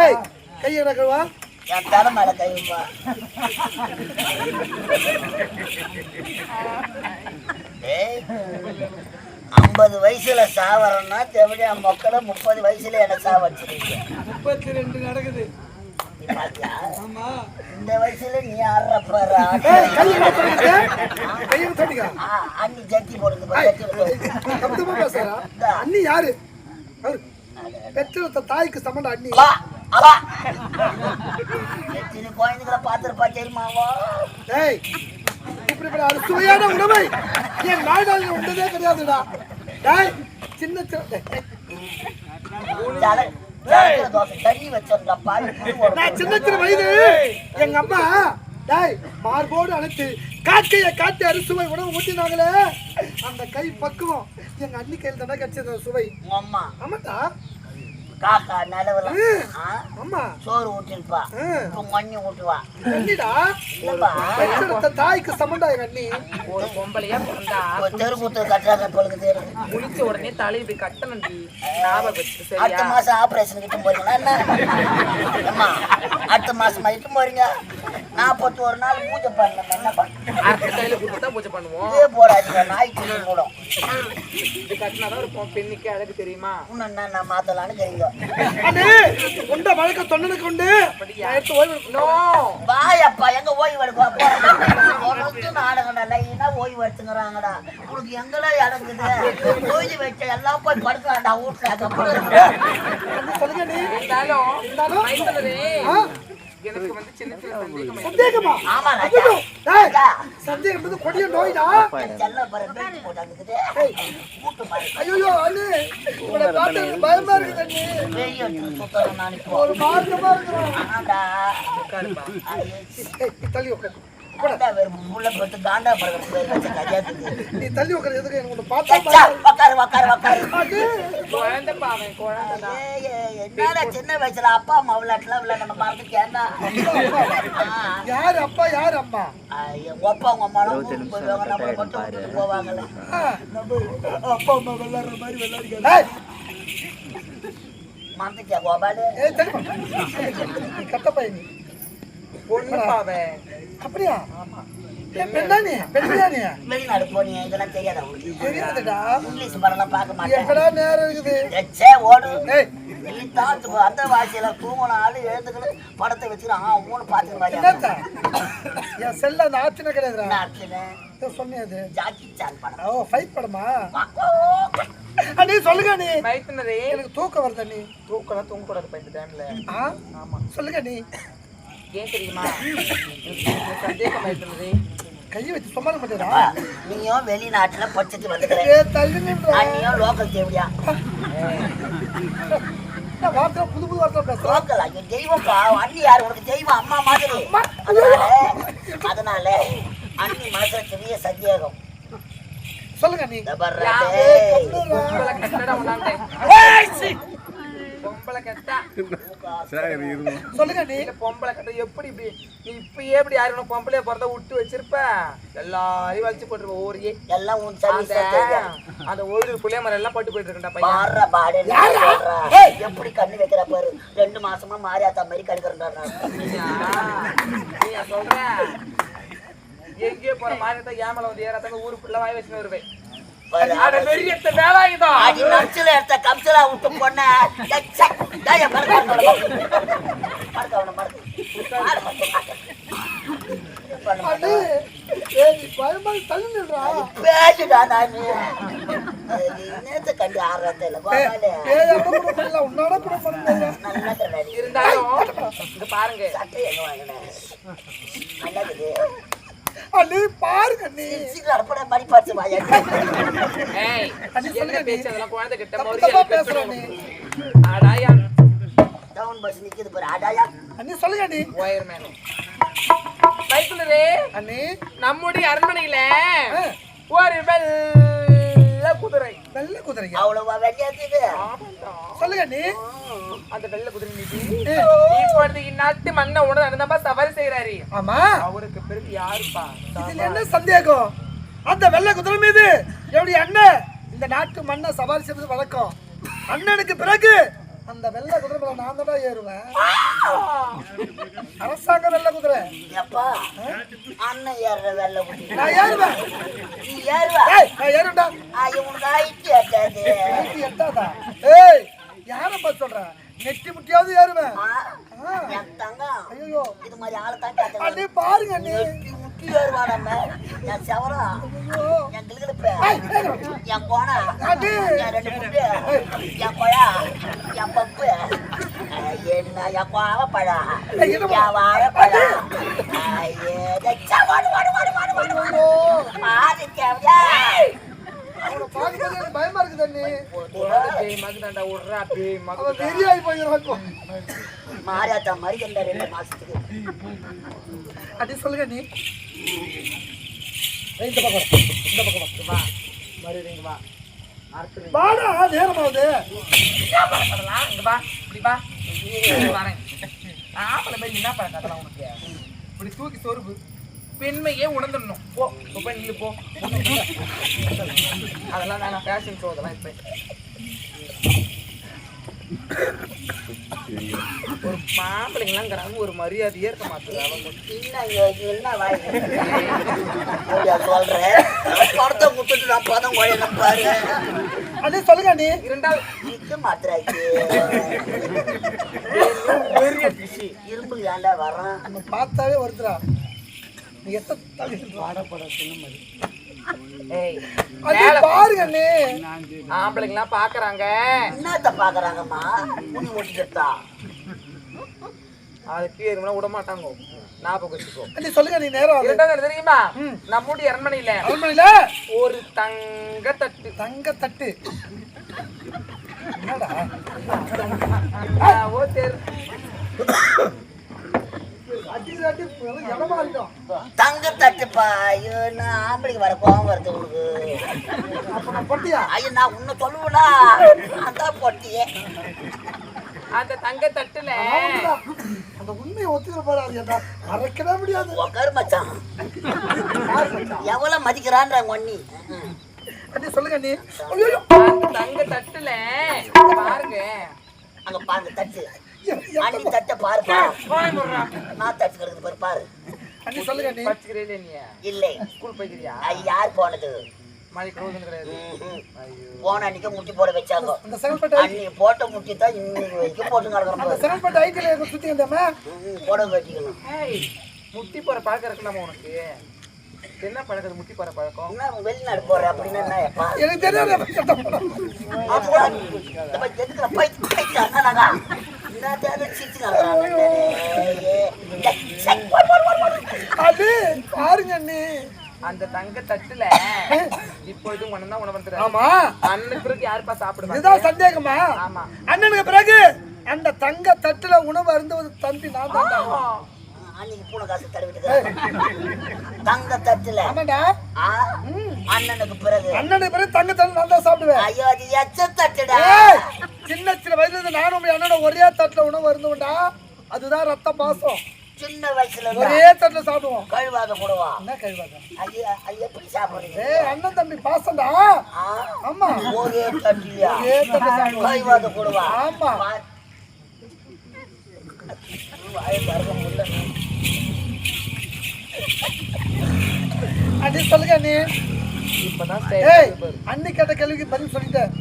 ஏய் கையை நகருவா என் தலை மேல கை வைப்பா ஏய் ஐம்பது வயசுல சாவறேன்னா தெவடியா மக்களை முப்பது வயசுல என்ன சாவச்சிருக்கீங்க முப்பத்தி ரெண்டு நடக்குது. நீ பாத்தியா? ஆமா. இந்த வயசுல நீ ஆடுற பாரு? அண்ணி ஜட்டி பேசுறா. அண்ணி யாரு? பெற்றெடுத்த தாய்க்கு சமண்ட அண்ணி. எத்தனை குழந்தைகளை பார்த்திருப்பா தெரியுமாவா டேய் இப்படிப்பட்ட அது சுவையான உணவை என் நாடாளில் உண்டதே கிடையாதுடா. டேய் சின்ன சின்ன சின்ன சின்ன வயது எங்க அம்மா டேய் மார்போடு அழைத்து காக்கைய காட்டி அரிசுவை உணவு ஊட்டினாங்களே. அந்த கை பக்குவம் எங்க அண்ணி கையில் தானே கிடைச்சது சுவை. அம்மா. ஆமாட்டா காக்கா நிலவுல சோறு ஊட்டிருப்பா. இப்போ மண்ணி ஊட்டுவா தாய்க்கு சமண்டா எங்க அண்ணி? ஒரு பொம்பளையா பிறந்தா தெருக்கூத்து கட்டுறாங்க பொழுது குளிச்ச உடனே தலையை போய் கட்டணும்டி ஞாபகம் வச்சு அடுத்த மாசம் ஆபரேஷன் கிட்ட போறீங்களா என்ன? அம்மா அடுத்த மாசம் இட்டு போறீங்க. நாற்பத்தி ஒரு நாள் பூஜை பண்ணல என்ன பண்ண அடுத்த கையில கொடுத்து தான் பூஜை பண்ணுவோம். இதே போடாது நாய்க்கு கூட இது கட்டினாதான் ஒரு பொ- பெண்ணுக்கு அழகு தெரியுமா? இன்னும் என்ன நான் மாத்தலான்னு தெரியுங்க அண்ணே உண்ட வழக்க தொண்டனுக்கு உண்டு நான் எடுத்து ஓய்வு வாயப்பா எங்க ஓய்வு எடுப்பா நாடகம்டா லைனா ஓய்வு எடுத்துங்கிறாங்கடா உனக்கு எங்கடா இடங்குது ஓய்வு வச்ச எல்லாம் போய் படுக்கலாம்டா வீட்டுல இருந்தாலும் ஆ? எனக்கு வந்து சின்ன சின்ன சந்தேகம் சந்தேகமா? ஆமா ராஜா. சந்தேகம் என்பது கொடிய நோய்டா? செல்ல பாரு பெல்ட் போட்டாந்துக்குது மூட்டு பாரு. ஐயோ அண்ணே. உங்களை பார்த்து எனக்கு பயமா இருக்குது அண்ணே. வெளியே எடுத்து சுத்தம் நான் இப்போ ஒரு மார்க்கமா இருக்கிறோம் நீ தள்ளி உட்காரு. காண்டா வேறு புள்ள போட்டு காண்டா பேர் வச்ச நீ தள்ளி உட்காரு எதுக்கு எனக்கு பார்த்தா குழந்தைதான். ஏய், ஏய், என்னடா சின்ன வயசுல அப்பா அம்மா விளையாட்டுலாம் விளையாட நம்ம மறந்துட்டேன்டா யாரு அப்பா யாரு அம்மா? எங்க அப்பா உங்க ஊருக்கு போயிடுவாங்க நம்மளை மட்டும் விட்டுட்டு போவாங்கல்ல. ஆ, நம்ம அப்பா அம்மா விளையாடுற மாதிரி விளையாடுங்க. மறந்துட்டியா கோபாலு? கட்ட பையன் அப்படியா? நீ நீ வெளிநாடு போனீங்க இதெல்லாம் தெரியாதா இங்கிலீஷ் படம்லாம் பார்க்க மாட்டேன் எங்கடா நேரம் இருக்குது? எச்சே ஓடு. ஏய். நீ தான் து- அந்த வாசியில தூங்கின ஆளு எழுந்துக்கணும் படத்தை வச்சுக்கிறான் ஆ மூணு என்னத்த? என் செல்ல அந்த ஆப்ஷனே கிடையாதுடா. என்ன ஆச்சுன்னு ஏதோ சொன்னியே அது. ஜாக்கி சான் படம். ஓ ஃபைட் படமா? அண்ணி சொல்லுங்க நீ. எனக்கு தூக்கம் வருது அண்ணி தூக்கலாம் தூங்கக்கூடாதுப்பா இந்த டைம்ல ஆ? ஆமா. சொல்லுங்க நீ. ஏன் தெரியுமா? சந்தேகம் கையை வச்சு சும்மா மாட்டேடா நீயும் வெளிநாட்டுல படிச்சுட்டு வந்துக்கிறேன் அண்ணியும் லோக்கல் தேவையா வார்த்தை புது புது வார்த்தை லோக்கல் ஐயோ தெய்வம்ப்பா. அண்ணி யாரு? உனக்கு தெய்வம் அம்மா மாதிரி. அதனால அதனால அண்ணி மனசுல பெரிய சந்தேகம். சொல்லுங்க நீ இந்த பாரு, யா, டேய். பொம்பளை கட்டா சொல்லுங்க நீ. பொம்பளை கட்ட எப்படி இப்படி? நீ இப்பயே இப்படி யாரும் பொம்பளைய பிறந்த விட்டு வச்சிருப்ப? எல்லாரையும் வலிச்சு போட்டுருப்ப ஓரியே எல்லாம் உன் அந்த ஒரு புளிய மரம் எல்லாம் பட்டு போயிட்டு இருக்கா பையன் பாடு எப்படி கண்ணு வைக்கிற பாரு? ரெண்டு மாசமா மாரியாத்தா மாதிரி கடுக்கிறா? நீயா சொல்ற? எங்கேயோ போற மாதிரி தான் ஏமல வந்து ஏறாத்தாங்க ஊரு ஃபுல்லா வாய் வச்சுன்னு வருவேன். அட நம்சில எடுத்த கம்சலா விட்டு பொண்ண. பேசுடா நானு. நேத்து கண்டு ஆடுறத இல்ல பாருங்க. சட்டை எங்க வாங்கினேன் நல்லா இருக்குது அண்ணி பாருங்க அண்ணி. சீக்கிரம் அடப்பட மாதிரி பார்த்து வாயா. ஏய் என்ன. பேச்சு அதெல்லாம் குழந்தை கிட்ட தப்பு மொழியா தப்பா பேசுற நீ அடாயா. டவுன் பஸ் நிக்குது பாரு அடாயா. அண்ணி சொல்லுங்க அண்ணி. ரைட்டுலரே அண்ணி. நம்முடைய அரண்மனையில ஒரு வெள்ள குதிரை. வெள்ளை குதிரைங்க அவ்வளவா ஆமாண்டா. சொல்லுங்க அண்ணி. அந்த வெள்ள குதிரை மீது. ஏ, இப்பொழுது இந்நாட்டு மன்ன உணவு நடந்தப்பா சவாரி செய்யறாரு ஆமா. அவருக்கு பிறகு யாருப்பா? இதுல என்ன சந்தேகம்? அந்த வெள்ளை குதிரை மீது எப்படி அண்ணன் இந்த நாட்டு மண்ணை சவாரி செய்வது வழக்கம். அண்ணனுக்கு பிறகு அந்த வெள்ளை குதிரை நான் தான் ஏறுவேன். அரசாங்க வெள்ளை குதிரை. எப்பா அண்ணன் ஏறுற வெள்ள குட்டி நான் ஏறுவேன். நீ ஏறுவா? ஏய் நான் ஏறுடா ஆ, இவனுக்கு ஆயிடுச்சு எட்டாது. நெட்டி எட்டாதா? ஏய் யாரை பார்த்து சொல்ற? நெட்டி முட்டியாவது ஏறுவேன். என் தங்கம். ஐயோ இது மாதிரி ஆளு தான் கேட்டேன் பாருங்க அண்ணே. முட்டி ஏறுவா நம்ம. என் செவரா. ஐயோ என் கிளுகிழப்பு என் கோணா. அண்ணே. என் ரெண்டு முட்டு. என் கொயா. என் பப்பு. என்ன என் கோவப்பழம் என் வாழைப்பழம் வாடு, வாடு, வாடு, வாடு, வாடு, வாடு. ஐயோ பயமா இருக்குது அண்ணே உனக்கு விடுறா பேய் மாரியாத்தா மாதிரி இந்த ரெண்டு மாசத்துக்கு அடி சொல்லுங்க நீ இந்த பக்கம் இந்த பக்கம் வா. மறுபடியும் வா வாடா நேரமாவது பண்ணலாம் இங்க வா இப்படி வா. மாதிரி என்ன பண்ண அதெல்லாம் உனக்கு. இப்படி தூக்கி சொருப்பு பெண்மையே உணர்ந்துடணும். போ இப்போ நில்லு போ. அதெல்லாம் நான் ஃபேஷன் ஷோ அதெல்லாம் இப்போ. ஒரு மாப்பிள்ளைங்களாங்கிறாங்க ஒரு மரியாதையே இருக்க மாட்டேங்குது அவங்க சொல்றேன் படத்தை முட்டுட்டு நான் பதம் குழையணும் பாரு. அண்ணே சொல்லுங்க நீ இரண்டாவது நிக்க மாத்திராச்சு பெரிய டிஷி இரும்பு ஏன்டா வரான் நம்ம பார்த்தாவே வருதுடா. நீ எத்தனை பாடப்பட சொன்ன மாதிரி. பாருங்க அண்ணே. ஆம்பளைங்களாம் பாக்குறாங்க. என்னத்த பாக்குறாங்கம்மா? முடி முட்டிக்கிட்டா அது கீழே விட மாட்டாங்க ஞாபகம் வச்சுக்கோ அண்ணே சொல்லுங்க நீ நேரம் இரண்டாவது தெரியுமா? நம்முடைய அரண்மனையில அரண்மனையில? ஒரு தங்க தட்டு தங்க தட்டு என்னடா ஓ தெரு அடி அடி இடமா ஆகிட்டோம் தங்க தட்டுப்பா ஐயோ நான் ஆம்பளைக்கு வர கோவம் வருது உனக்கு. ஐயோ நான் உன்னை சொல்லுவேனா? அதான் பொட்டியே. அந்த தங்க தட்டுல அந்த உண்மையை ஒத்துக்கிற மறைக்கவே முடியாது உக்காரு மச்சான். எவ்வளவு மதிக்கிறான்ற ஒன்னி சொல்லுங்க நீ அந்த தங்க தட்டுல பாருங்க. அங்க பாருங்க தட்டு. அண்ணி தட்டை முடுறா. நான் தட்டு கிடக்குது பாரு பாரு. அண்ணே சொல்லுங்க நீ படிச்சுக்கிறே இல்லையா நீ. இல்லை. ஸ்கூல் போய்க்கிறியா? அது யார் போனது? போன அன்னைக்கு முட்டி போட வச்சாங்க. அந்த செங்கல்பட்டு அன்னி போட்ட முட்டி தான் இன்னைக்கு வரைக்கும் போட்டு அந்த கிடக்குறோம் சுத்தி வந்தோமே? போட ஏய் முட்டி போற பழக்கம் உனக்கு? என்ன பழக்கம்? முட்டி போற பழக்கம்? வெளிநாடு போற அப்படின்னா எனக்கு தெரியாது அது பாருங்க அண்ணே. அந்த தங்க தட்டுல இப்பொழுதும் ஒண்ணு தான் உணவு ஆமா. அண்ணன் பிறகு யாருப்பா இதுதான் சந்தேகமா? ஆமா. அண்ணனுக்கு பிறகு அந்த தங்க தட்டுல உணவு அருந்துவது தம்பி நான் தான் அன்னைக்கு பூனை காசு தடவிட்டு தங்க தட்டுல. ஆமாடா ஆ, அண்ணனுக்கு பிறகு. அண்ணனுக்கு பிறகு தங்க தட்டு நான் தான் சாப்பிடுவேன். ஐயோ அது எச்ச தட்டுடா சின்ன சின்ன வயசுல இருந்து நானும் அண்ணனோட ஒரே தட்டுல உணவு அருந்துவோம்டா. அதுதான் ரத்த பாசம். சின்ன வயசுல ஒரே தட்டுல சாப்பிடுவோம். கழுவாத கூடவா என்ன கைவாங்க ஐயா எப்படி சாப்பிடுறீங்க? ஏய் அண்ணன் தம்பி பாசம்டா. ஆமா. ஒரே தட்டுலையா? ஒரே தட்டுல கழுவாத கூடவா ஆமா. அண்ணி சொல்லுங்க அண்ணி. இப்பதான். அண்ணி கேட்ட கேள்விக்கு பதில் சொல்லிட்டேன்.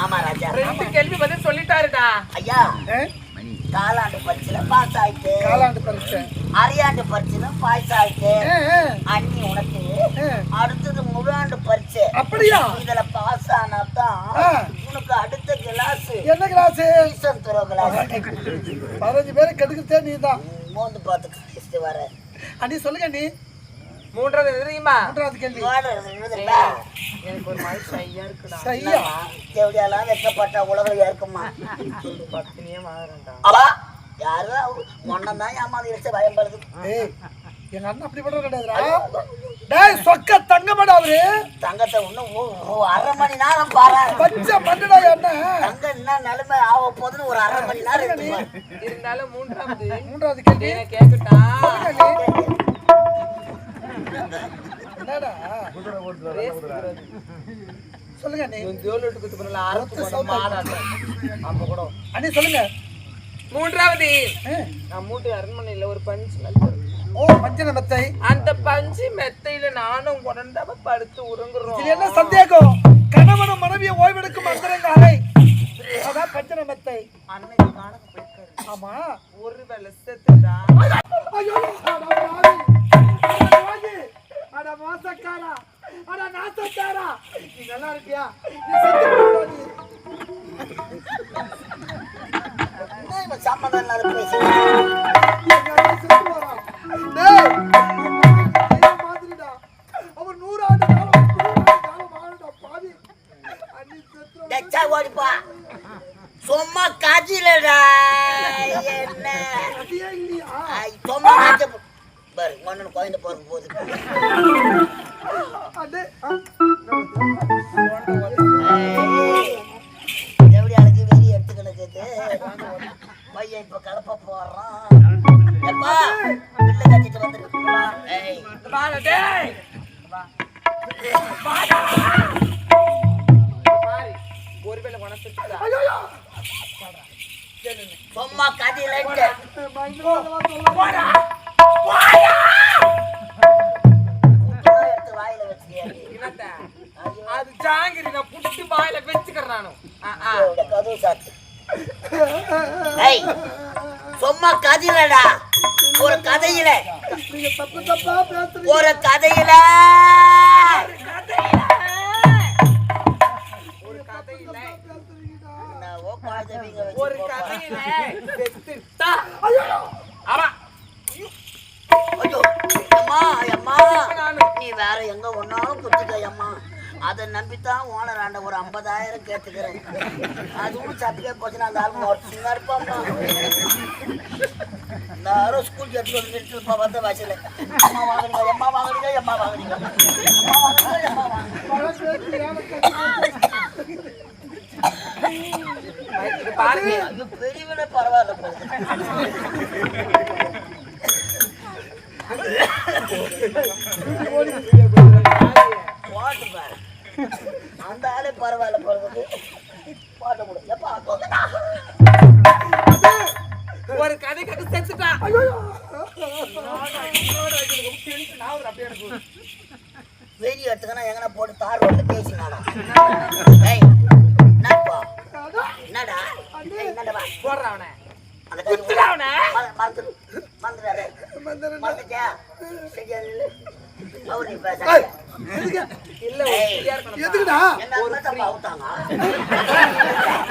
ஆமா ராஜா. ரெண்டு கேள்வி பதில் சொல்லிட்டாருடா. ஐயா? காலாண்டு பரீட்சையில பாஸ் ஆயிட்டு காலாண்டு பரீட்சை அரையாண்டு பரீட்சையில பாஸ் ஆயிட்டு அண்ணி உனக்கு. அடுத்தது முழாண்டு பரீட்சை அப்படியா? இதுல பாஸ் ஆனாதான் ஆ. உனக்கு அடுத்த கிளாஸ் என்ன கிளாஸ் டியூஷன் துறவு கிளாஸ் பதினஞ்சு பேரை கெடுக்கிறதே நீ தான் மோந்து பார்த்து வர. அண்ணி சொல்லுங்க அண்ணி. மூன்றாவது தெரியுமா? மூன்றாவது கேள்வி. எனக்கு ஒரு மாதிரி ஷையா இருக்குடா. சரியா தேவடியெல்லாம் வைக்கப்பட்ட உலகம் இருக்குமா பத்தினியே மாறேன்டா அவா யாரும் முன்னதான் ஏமாந்து வச்ச பயன்படுது. ஏய் எங்க அண்ணன் அப்படி பண்றது கிடையாதுடா. டேய் சொக்க தங்கமாடா அவரு. தங்கத்தை இன்னும் அரை மணி நேரம் பாரு பச்சை மண்ணுடா அண்ணன். தங்கம் என்ன நிலைமை ஆக போகுதுன்னு ஒரு அரை மணி நேரம் இருந்தாலும் மூன்றாவது. மூன்றாவது கேள்வி. என்ன சொல்லுங்க அண்ணே சொல்லுங்க. மூன்றாவது. நான் மூட்டு அரண்மனையில ஒரு பஞ்சு ஓ மஞ்சள் மெத்தை? அந்த பஞ்சு மெத்தையில நானும் உடண்டாம படுத்து உறங்குறோம். என்ன சந்தேகம்? கணவனும் மனைவியை ஓய்வெடுக்கும் அந்தரங்க அறை அதான் பஞ்சன மெத்தை? அன்னைக்கு காண போயிருக்காரு. ஆமா. ஒரு வேலை செத்துட்டா ஐயோ மோசக்காரா அட நாசக்காரா நீ நல்லா இருக்கியா? நீ செத்து சம்மதம் இல்லாத பேசுறான்? அது ஜாங்கிரி நான் புடிச்சு வாயில வச்சுக்கிறேன் நானும் சும்மா கதையிலடா ஒரு கதையில. ஒரு கதையில. ஒரு கதையில. ஒரு கதையில. அம்மா அம்மா. நீ வேற எங்க ஒன்னாலும் குத்துக்க அம்மா அதை நம்பித்தான் ஓனர் ஆண்ட ஒரு ஐம்பதாயிரம் கேட்டுக்கிறேன். அதுவும் சப்பியா போச்சுன்னா அந்த ஆள் மொத்தம் இருப்பாம்மா எல்லாரும் ஸ்கூல் எடுத்து வந்து நிறுத்திப்பா வந்த வாசல அம்மா வாங்குறீங்க அம்மா வாங்குறீங்க அம்மா வாங்குறீங்க. பாருங்க பெரியவனே பரவாயில்ல அந்த ஆளே பரவாயில்ல போறது பாட்டு தோத்துட்டா. ஒரு கதை கதை செத்துட்டா ஐயையோ. வெறி எடுத்துக்கனா எங்கனா போட்டு தார் ரோட்ல பேசினானா என்னடா என்னடா வா. போடுற அவனை அந்த எதுக்குடா?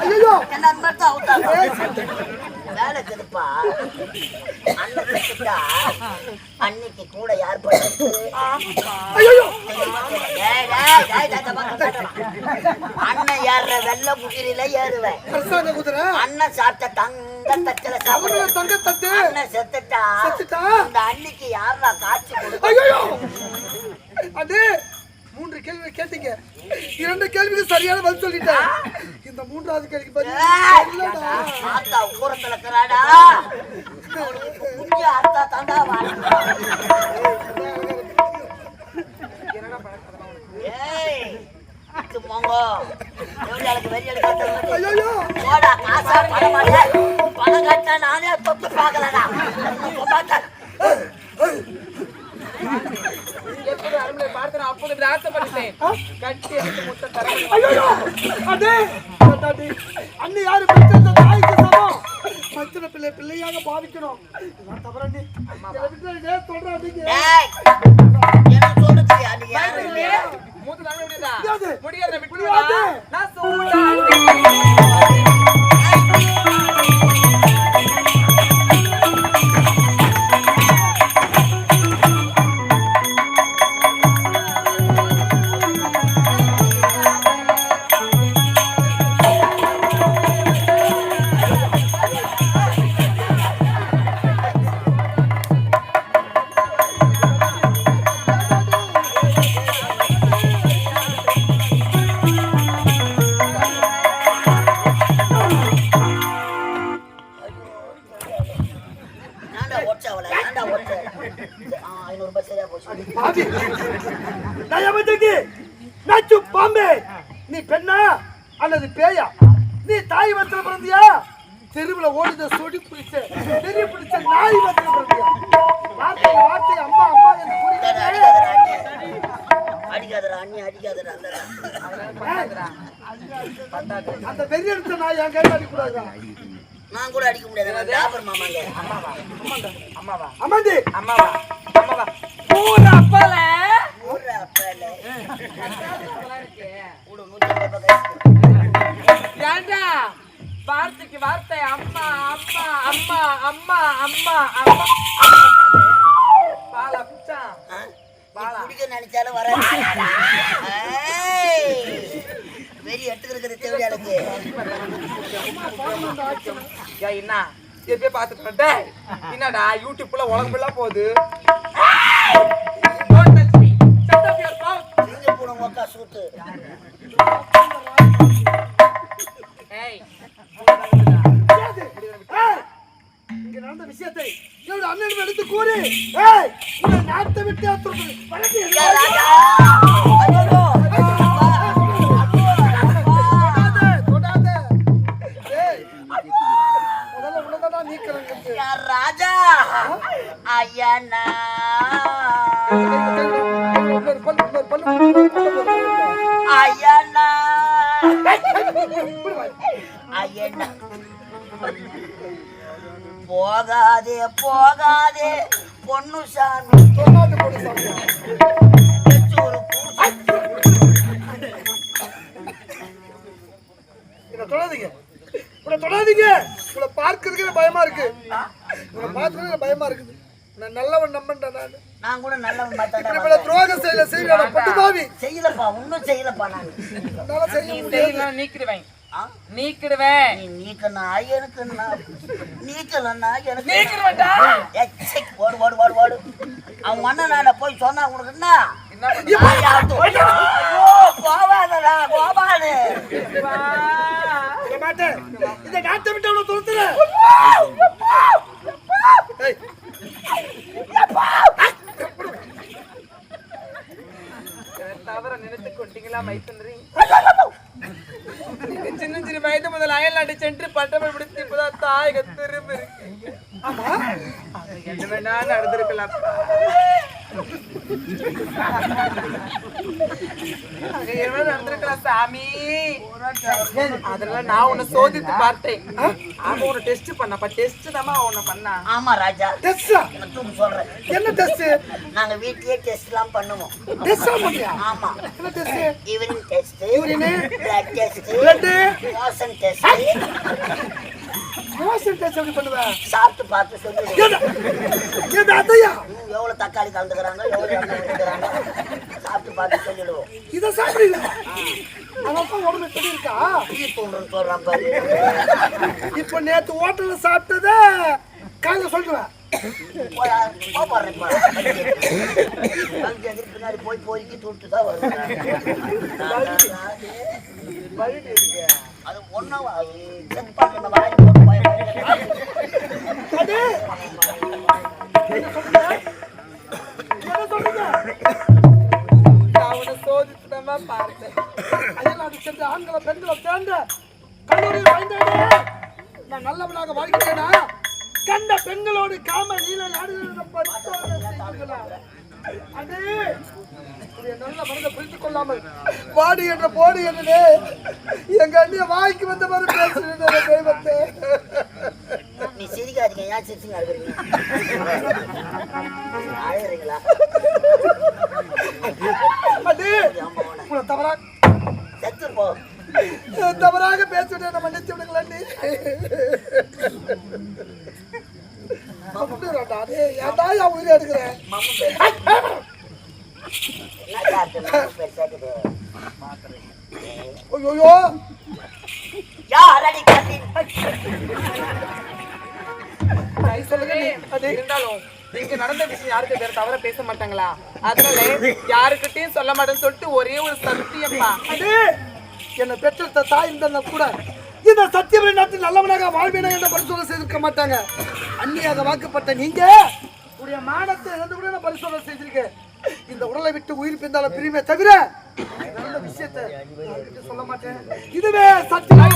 ஐயோ என்ன தான் அவுத்தாங்க வேலை அண்ணன் செத்துட்டா அன்னைக்கு கூட யார். அண்ணன் ஏறுற வெள்ளை குதிரையில ஏறுவேன். அண்ணன் சாப்பிட்ட தங்க தச்சல சாப்பிடுவேன். தங்க தட்டு அண்ணன் செத்துட்டா. செத்துட்டா? இந்த அன்னைக்கு யாரா காட்சி அண்ணே மூன்று கேள்வி கேட்டீங்க. இரண்டு கேள்விக்கு சரியான பதில் சொல்லிட்டேன். இந்த மூன்றாவது கேள்விக்கு பதில் ஊரத்துல இருக்கிறாடா? ஆத்தா தாண்டா பணம் மாட்டே பணம் கட்டா நானே தொட்டு பார்க்கலடா. பார்த்தா நான் அப்போது ஆசைப்பட்டேன் கட்டி எடுத்து முட்டை தர ஐயோ அண்ணே யாரு? பெற்ற தாய்க்கு சமம். மச்சன பிள்ளை பிள்ளையாக பாவிக்கணும். நான் தவறண்ணே. சொல்றேன் எனக்கு சொல்லுச்சு அம்மா அம்மா அம்மா அம்மா. பாலா? நீ குடிக்க நினைச்சாலும் ஏய், வெறி எடுத்துக்கிறது தேவையா எனக்கு என்ன எப்பயே பார்த்துட்டு என்னடா யூடியூப்ல உலகமெல்லாம் போகுது. Don't ராஜா ஐயனா ஐயனா ஐயனா போகாதே போகாதே. பொண்ணு சாமி. தொடாதே போடு சாமியா பெற்றோரு பூ என்ன தொடாதீங்க. உன்னை தொடாதீங்க. உங்களை பார்க்கறதுக்கு பயமா இருக்கு. உங்களை பார்க்கறதுக்கு பயமா இருக்குது. நான் நல்லவன் நம்பன்றேன் நான். நான் கூட நல்லவன் பார்த்தாடா துரோகம் செய்யல செய்யல. பட்டு பாவி. செய்யலப்பா. ஒன்றும் செய்யலப்பா நான். செய்ய செய்யலாம் நீக்கிடுவேன்? நீக்கிடுவேன் நீ நீக்கனா எனக்குன்னா. நீக்கலன்னா எனக்கு நீக்கிடுவேன்டா. ஓடு ஓடு ஓடு ஓடு. அவன் அண்ணன் நான் போய் சொன்னா உனக்கு என்ன? என்ன பண்ண நாய் ஆட்டு. ஐயோ, கோபாலடா கோபாலு. இந்த நாட்டை விட்டு அவனை துரத்துற. இதை தவற நினைத்துக் கொண்டீங்களா மைத்தன்றி நீங்க சின்ன சின்ன வயது முதல் அயல்நாட்டு சென்று பட்டமை பிடித்து இப்பதான் தாயக திரும்ப இருக்கு ஆமா. அது என்ன வேணா நடந்திருக்கலாம் நடந்திருக்கலாம் சாமி. அதெல்லாம் நான் உன்னை சோதித்து பார்த்தேன். அவன் உன்னை டெஸ்ட் பண்ணப்பா டெஸ்ட் தான் உன்னை பண்ணா. ஆமா ராஜா. டெஸ்டா நான் சொல்றேன். என்ன டெஸ்ட் நாங்க வீட்லயே டெஸ்ட் எல்லாம் பண்ணுவோம். டெஸ்டா பண்ணியா ஆமா. என்ன test urine test urine? Blood test? Motion test மோசம் டெஸ்ட் எப்படி பண்ணுவ? சாப்பிட்டு பார்த்து ஏடா, ஏடா அதையா? எவ்வளவு தக்காளி கலந்துக்கிறாங்க எவ்வளவு எண்ணெய் ஊத்துக்கிறாங்க சாப்பிட்டு பார்த்து சொல்லிடுவோம். இதை சாப்பிடுங்க அவன் உடம்பு எப்படி இருக்கா? இப்போ நேத்து ஹோட்டல்ல சாப்பிட்டத காலைல சொல்லுவேன். போய் போய் போய்க்கு தூட்டு தான் வருவேன் அது என்ன சொல்றீங்க? நான் பார்த்தேன் ஆண்களை பெண்களை சேர்ந்த கல்லூரியில் வாழ்ந்தேனே. நான் நல்லவனாக வாழ்கிறேனா? கண்ட பெண்களோடு காம நீல நாடுகளில் பாடி என்ற போடு என்று எங்க அண்ணிய வாய்க்கு வந்த மாதிரி பேசுறேன் தெய்வத்தை. நீ சிரிக்காதீங்க ஏன் சிரிச்சுங்க அழுகிறீங்களா தவறா செத்து போ. தவறாக பேசுவிட்டேன் நம்ம மன்னிச்சு விடுங்களா உயிரை எடுக்கிறேன் மம்மு ஐயோ யாரடி காட்டி சொல்லுங்க இருந்தாலும் இங்க நடந்த விஷயம் யாருக்கு வேற தவிர பேச மாட்டாங்களா அதனால யாருக்கிட்டையும் சொல்ல மாட்டேன்னு சொல்லிட்டு ஒரே ஒரு சத்தியம்மா அடே என்னை பெற்றெடுத்த தாய் இந்த கூட இந்த சத்தியவரை நாட்டில் நல்லவனாக வாழ்வேன என்ற பரிசோதனை செய்திருக்க மாட்டாங்க. அந்நியாக வாக்குப்பட்ட நீங்க உடைய மானத்தை இழந்து கூட நான் பரிசோதனை செய்திருக்கேன். இந்த உடலை விட்டு உயிர் பிந்தால பிரிமே தவிர நல்ல விஷயத்தை சொல்ல மாட்டேன். இதுவே சத்தியம்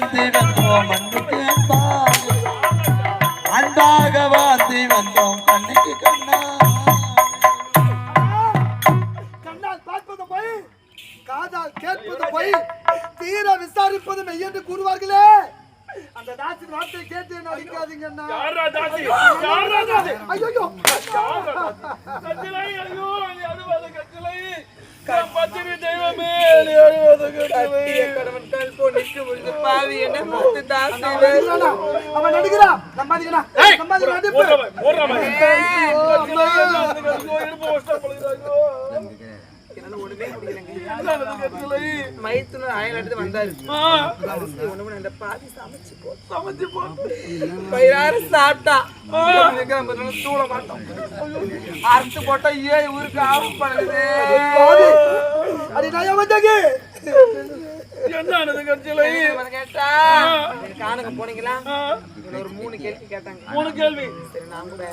பிறந்து வந்தோம் மண்ணுக்கு அன்பாக. அன்பாக வாழ்ந்து வந்தோம் கண்ணுக்கு கண்ணா கண்ணால் பார்ப்பது போய் காதால் கேட்பது போய் தீர விசாரிப்பது மெய் என்று கூறுவார்களே. அந்த தாசின் வார்த்தை கேட்டு நடிக்காதீங்க அண்ணா. யாரா தாசி? யாரா தாசி? ஐயோ கட்டிலை, ஐயோ, நீ அழுவாத கட்டிலை. என் பத்தினி தெய்வமே, நீ அழுவாத பாவி என்ன பார்த்து தாசி அவன் நடிக்கிறான் மைத்துனர் எடுத்து வந்தாரு ஒண்ணு இந்த பாதி சமைச்சு போ சமைச்சு சாப்பிட்டா தூள மாட்டோம் அறுத்து போட்டா ஏன் ஊருக்கு ஆஃப் பண்ணுது அது நான் வந்தாங்க என்ன ஆனது கட்டிலை? கேட்டா? காணுங்க போனீங்களா? ஒரு மூணு கேள்வி கேட்டாங்க. மூணு கேள்வி. சரி நான் கூட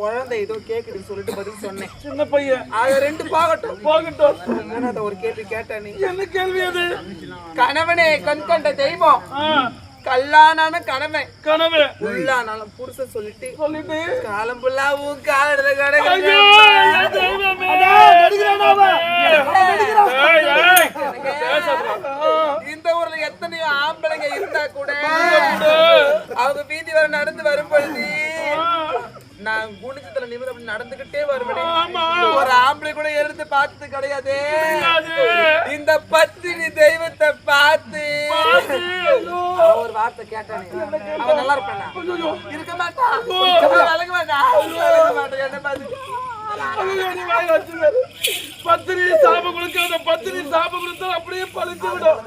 குழந்தை ஏதோ கேக்குதுன்னு சொல்லிட்டு பதில் சொன்னேன். சின்ன பையன். அது ரெண்டு போகட்டும். போகட்டும். ஒரு கேள்வி கேட்டேன். நீ என்ன கேள்வி அது? கணவனே கண் கண்ட தெய்வம். கல்லானான கணவன் கனவு. உள்ளானாலும் புருஷன் சொல்லிட்டு சொல்லிட்டு. காலம் புல்லா உன் காலத்துல கடை. இந்த ஊர்ல எத்தனையோ ஆம்பளைங்க இருந்தா கூட அவங்க வீதி வர நடந்து வரும் பொழுது நான் குனிச்சத்துல நிமிடம் அப்படி நடந்துகிட்டே வருவேன். ஒரு ஆம்பளை கூட எடுத்து பார்த்தது கிடையாது. இந்த பத்தினி தெய்வத்தை பார்த்து. ஒரு வார்த்தை கேட்டானே. அவன் நல்லா இருப்பானா? இருக்க மாட்டான் விலக மாட்டான் என்ன பார்த்து. பத்தினி சாபம் கொடுக்காத பத்தினி சாபம் கொடுத்தா அப்படியே பழிச்சு விடும்.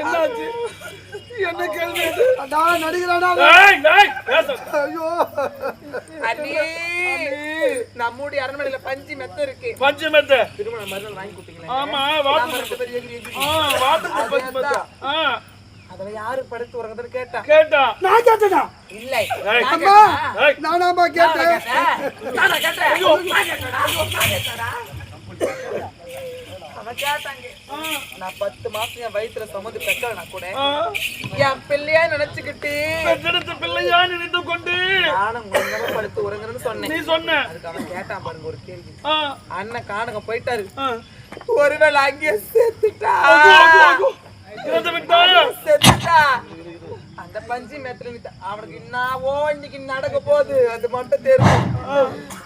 என்னாச்சு என்ன கேள்வி? அடா நடிகராடா ஏய், ஏய், பேசாத. ஐயோ அண்ணி நம்முடைய அரண்மனையில பஞ்சு மெத்த இருக்கு பஞ்சு மெத்தை. திருமண மறுநாள் வாங்கி கொடுத்தீங்களே ஆமா, எகிரி. ஆ, வாத்துக்கு பஞ்சு மெத்தை. ஆ, அதுல யாரு படுத்து உறங்குதுன்னு கேட்டா கேட்டா. நான் கேட்டேனா இல்லை ஏய், நான் அம்மா கேட்டேனா? ஏய், நானாமா கேட்டேன் கேட்டேன். நானா கேட்டேன்? நான் கேட்டேனா? நான் கேட்டேனா? அவன் கேட்டாங்க. நான் பத்து மாசம் என் வயித்துல சுமந்து பெற்றவனா கூட. என் பிள்ளையா நினைச்சுக்கிட்டு. பெற்றெடுத்த பிள்ளையா நினைத்து கொண்டு. நானும் ஒழுங்கா படுத்து உறங்குறேன்னு சொன்னேன். நீ சொன்ன. அதுக்கு அவன் கேட்டான் பாருங்க ஒரு கேள்வி. அண்ணன் காணகம் போயிட்டாரு. ஒருவேளை அங்கேயே செத்துட்டா விட்டாயா? செத்துட்டா அந்த பஞ்சு மேத்துல அவனுக்கு என்னவோ இன்னைக்கு நடக்க போகுது. அது மட்டும் தெரியும்.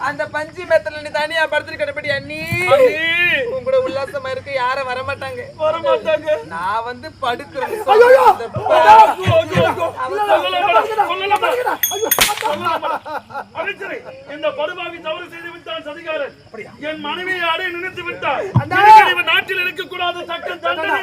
அந்த பஞ்சு மேத்துல நீ தனியா படுத்துருக்கபடி அண்ணி. அண்ணி, உன் கூட உல்லாசமா இருக்கு யாரும் வர மாட்டாங்க வரமாட்டாங்க. நான் வந்து படுக்கிறேன். இந்த படுபாவி தவறு செய்து விட்டான் சதிகாரன். என் மனைவியை அடைய நினைத்து இவன் நாட்டில் இருக்கக்கூடாத. தக்க தண்டனை